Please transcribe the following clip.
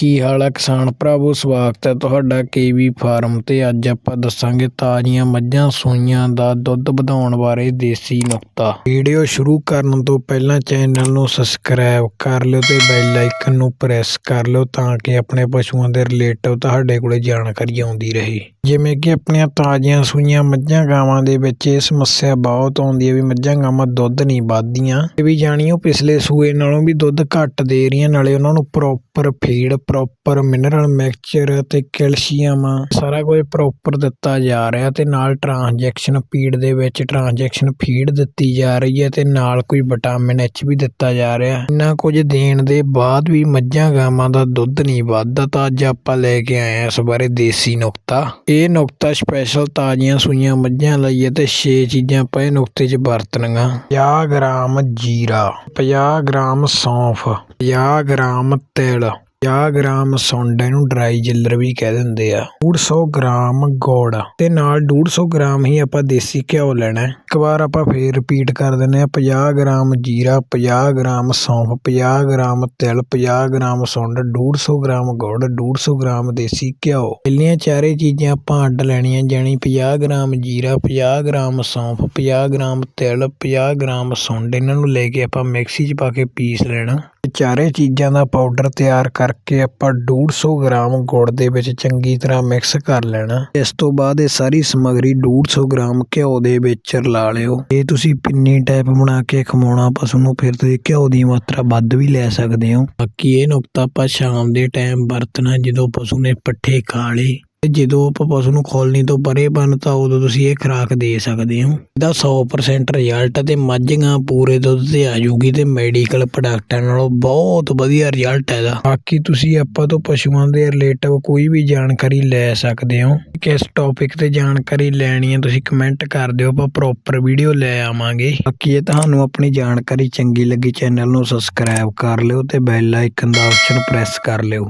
ਕੀ ਹਾਲ ਹੈ ਕਿਸਾਨ ਭਰਾਵੋ? ਸਵਾਗਤ ਹੈ ਤੁਹਾਡਾ ਕੇਵੀ ਫਾਰਮ ਤੇ। ਅੱਜ ਆਪਾਂ ਦੱਸਾਂਗੇ ਤਾਜ਼ੀਆਂ ਮੱਝਾਂ ਸੂਈਆਂ ਦਾ ਦੁੱਧ ਵਧਾਉਣ ਬਾਰੇ ਦੇਸੀ ਨੁਕਤਾ। ਵੀਡੀਓ ਸ਼ੁਰੂ ਕਰਨ ਤੋਂ ਪਹਿਲਾਂ ਚੈਨਲ ਨੂੰ ਸਬਸਕ੍ਰਾਈਬ ਕਰ ਲਿਓ ਤੇ ਬੈਲ ਆਈਕਨ ਨੂੰ ਪ੍ਰੈਸ ਕਰ ਲਿਓ ਤਾਂ ਕਿ ਆਪਣੇ ਪਸ਼ੂਆਂ ਦੇ ਰਿਲੇਟਿਵ ਤੁਹਾਡੇ ਕੋਲੇ ਜਾਣਕਾਰੀ ਆਉਂਦੀ ਰਹੇ। ਜਿਵੇਂ ਕਿ ਆਪਣੀਆਂ ਤਾਜ਼ੀਆਂ ਸੂਈਆਂ ਮੱਝਾਂ ਗਾਵਾਂ ਦੇ ਵਿੱਚ ਇਹ ਸਮੱਸਿਆ ਬਹੁਤ ਆਉਂਦੀ ਹੈ ਵੀ ਮੱਝਾਂ ਗਾਵਾਂ ਦੁੱਧ ਨਹੀਂ ਵੱਧਦੀਆਂ। ਇਹ ਵੀ ਜਾਣੀ ਉਹ ਪਿਛਲੇ ਸੂਏ ਨਾਲੋਂ ਵੀ ਦੁੱਧ ਘੱਟ ਦੇ ਰਹੀਆਂ, ਨਾਲੇ ਉਹਨਾਂ ਨੂੰ proper feed proper mineral mixture ਅਤੇ ਕੈਲਸ਼ੀਅਮ ਸਾਰਾ ਕੁਝ ਪ੍ਰੋਪਰ ਦਿੱਤਾ ਜਾ ਰਿਹਾ ਅਤੇ ਨਾਲ ਟ੍ਰਾਂਜੈਕਸ਼ਨ ਫੀਡ ਦੇ ਵਿੱਚ ਟ੍ਰਾਂਜੈਕਸ਼ਨ ਫੀਡ ਦਿੱਤੀ ਜਾ ਰਹੀ ਹੈ ਅਤੇ ਨਾਲ ਕੋਈ ਵਿਟਾਮਿਨ ਐਚ ਵੀ ਦਿੱਤਾ ਜਾ ਰਿਹਾ। ਇੰਨਾ ਕੁਝ ਦੇਣ ਦੇ ਬਾਅਦ ਵੀ ਮੱਝਾਂ ਗਾਵਾਂ ਦਾ ਦੁੱਧ ਨਹੀਂ ਵੱਧਦਾ ਤਾਂ ਅੱਜ ਆਪਾਂ ਲੈ ਕੇ ਆਏ ਹਾਂ ਇਸ ਬਾਰੇ ਦੇਸੀ ਨੁਕਤਾ। ਇਹ ਨੁਕਤਾ ਸਪੈਸ਼ਲ ਤਾਜ਼ੀਆਂ ਸੂਈਆਂ ਮੱਝਾਂ ਲਈ ਅਤੇ ਤੇ 6 ਚੀਜ਼ਾਂ ਆਪਾਂ ਇਹ ਨੁਕਤੇ 'ਚ ਵਰਤਣੀਆਂ। 50 ਗ੍ਰਾਮ ਜੀਰਾ 50 ਗ੍ਰਾਮ ਸੌਂਫ 50 ਗ੍ਰਾਮ ਤਿਲ 50 ਗ੍ਰਾਮ ਸੁੰਡ ਇਹਨੂੰ ਡਰਾਈ ਜਿਲਰ ਵੀ ਕਹਿ ਦਿੰਦੇ ਆ। 150 ਗ੍ਰਾਮ ਗੁੜ। ਤੇ ਨਾਲ 150 ਗ੍ਰਾਮ ਹੀ ਆਪਾਂ ਦੇਸੀ ਘਿਓ ਲੈਣਾ। ਇੱਕ ਵਾਰ ਆਪਾਂ ਫੇਰ ਰਿਪੀਟ ਕਰ ਦਿੰਦੇ ਆ 50 ਗ੍ਰਾਮ ਜੀਰਾ 50 ਗ੍ਰਾਮ ਸੌਂਫ 50 ਗ੍ਰਾਮ ਤਿਲ 50 ਗ੍ਰਾਮ ਸੁੰਡ 150 ਗ੍ਰਾਮ ਗੁੜ 150 ਗ੍ਰਾਮ ਦੇਸੀ ਘਿਓ। ਪਹਿਲੀਆਂ ਚਾਰੇ ਚੀਜ਼ਾਂ ਆਪਾਂ ਅੱਡ ਲੈਣੀਆਂ, ਜਾਣੀ 50 ਗ੍ਰਾਮ ਜੀਰਾ 50 ਗ੍ਰਾਮ ਸੌਂਫ 50 ਗ੍ਰਾਮ ਤਿਲ 50 ਗ੍ਰਾਮ ਸੁੰਡ। ਇਹਨਾਂ ਨੂੰ ਲੈ ਕੇ ਆਪਾਂ ਮਿਕਸੀ 'ਚ ਪਾ ਕੇ ਪੀਸ ਲੈਣਾ। ਚਾਰੇ ਚੀਜ਼ਾਂ ਦਾ ਪਾਊਡਰ ਤਿਆਰ ਕਰ ਕਰਕੇ ਆਪਾਂ 150 ਗ੍ਰਾਮ ਗੁੜ ਦੇ ਵਿੱਚ ਚੰਗੀ ਤਰ੍ਹਾਂ ਮਿਕਸ ਕਰ ਲੈਣਾ। ਇਸ ਤੋਂ ਬਾਅਦ ਇਹ ਸਾਰੀ ਸਮੱਗਰੀ 150 ਗ੍ਰਾਮ ਘਿਓ ਦੇ ਵਿੱਚ ਰਲਾ ਲਿਓ। ਜੇ ਤੁਸੀਂ ਪਿੰਨੀ ਟਾਈਪ ਬਣਾ ਕੇ ਖਵਾਉਣਾ ਪਸ਼ੂ ਨੂੰ ਫਿਰ ਤੁਸੀਂ ਘਿਓ ਦੀ ਮਾਤਰਾ ਵੱਧ ਵੀ ਲੈ ਸਕਦੇ ਹੋ। ਬਾਕੀ ਇਹ ਨੁਕਤਾ ਆਪਾਂ ਸ਼ਾਮ ਦੇ ਟਾਈਮ ਵਰਤਣਾ, ਜਦੋਂ ਪਸ਼ੂ ਨੇ ਪੱਠੇ ਖਾ ਲਏ। ਜਦੋਂ ਆਪਾਂ ਪਸ਼ੂ ਨੂੰ ਖੋਲਣੀ ਤੋਂ ਪਰੇ ਬਣਤਾ ਉਦੋਂ ਤੁਸੀਂ ਇਹ ਖੁਰਾਕ ਦੇ ਸਕਦੇ ਹੋ। ਇਹਦਾ 100% ਰਿਜ਼ਲਟ ਤੇ ਮੱਝਾਂ ਪੂਰੇ ਦੁੱਧ ਤੇ ਆ ਜੂਗੀ ਤੇ ਮੈਡੀਕਲ ਪ੍ਰੋਡਕਟਾਂ ਨਾਲੋਂ ਬਹੁਤ ਵਧੀਆ ਰਿਜ਼ਲਟ ਹੈ ਇਹਦਾ। ਬਾਕੀ ਤੁਸੀਂ ਆਪਾਂ ਤੋਂ ਪਸ਼ੂਆਂ ਦੇ ਰਿਲੇਟਿਵ ਕੋਈ ਵੀ ਜਾਣਕਾਰੀ ਲੈ ਸਕਦੇ ਹੋ। ਕਿਸ ਟੌਪਿਕ ਤੇ ਜਾਣਕਾਰੀ ਲੈਣੀ ਹੈ ਤੁਸੀਂ ਕਮੈਂਟ ਕਰ ਦਿਓ, ਆਪਾਂ ਪ੍ਰੋਪਰ ਵੀਡੀਓ ਲੈ ਆਵਾਂਗੇ। ਬਾਕੀ ਇਹ ਤੁਹਾਨੂੰ ਆਪਣੀ ਜਾਣਕਾਰੀ ਚੰਗੀ ਲੱਗੀ ਚੈਨਲ ਨੂੰ ਸਬਸਕ੍ਰਾਈਬ ਕਰ ਲਿਓ ਤੇ ਬੈਲ ਆਈਕਨ ਦਾ ਆਪਸ਼ਨ ਪ੍ਰੈਸ ਕਰ ਲਿਓ।